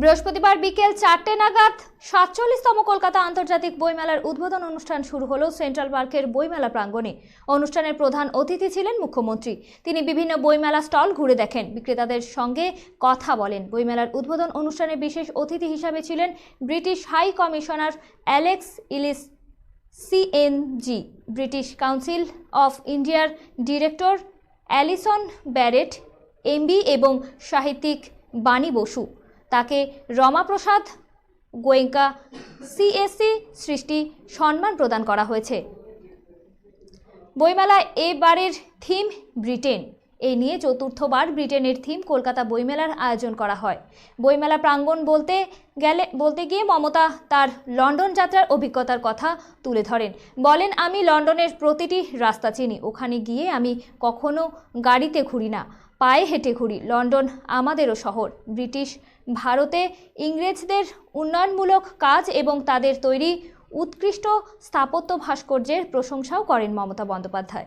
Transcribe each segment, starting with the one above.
বৃহস্পতিবার বিকেল চারটে নাগাদ সাতচল্লিশতম কলকাতা আন্তর্জাতিক বইমেলার উদ্বোধন অনুষ্ঠান শুরু হলো সেন্ট্রাল পার্কের বইমেলা প্রাঙ্গণে। অনুষ্ঠানের প্রধান অতিথি ছিলেন মুখ্যমন্ত্রী। তিনি বিভিন্ন বইমেলা স্টল ঘুরে দেখেন। বিক্রেতাদের সঙ্গে কথা বলেন। বইমেলার উদ্বোধন অনুষ্ঠানে বিশেষ অতিথি হিসাবে ছিলেন British high commissioner Alex Ellis CMG British Council of ইন্ডিয়ার ডিরেক্টর অ্যালিসন ব্যারেট এমবি এবং সাহিত্যিক বাণী বসু। তাকে রমাপ্রসাদ গোয়েঙ্কা সিএসসি সৃষ্টি সম্মান প্রদান করা হয়েছে। বইমেলায় এবারের থিম ব্রিটেন। এই নিয়ে চতুর্থবার ব্রিটেনের থিম কলকাতা বইমেলার আয়োজন করা হয়। বইমেলা প্রাঙ্গণ বলতে গেলে, বলতে গিয়ে মমতা তার লন্ডন যাত্রার অভিজ্ঞতার কথা তুলে ধরেন। বলেন, আমি লন্ডনের প্রতিটি রাস্তা চিনি, ওখানে গিয়ে আমি কখনো গাড়িতে ঘুরি না। পায়ে হেঁটে ঘুরি। লন্ডন আমাদেরও শহর। ব্রিটিশ, ভারতে ইংরেজদের উন্নয়নমূলক কাজ এবং তাদের তৈরি উৎকৃষ্ট স্থাপত্য ভাস্কর্যের প্রশংসাও করেন মমতা বন্দ্যোপাধ্যায়।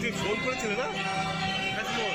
তুই ফোন করেছিলি না হ্যাঁ, ফোন।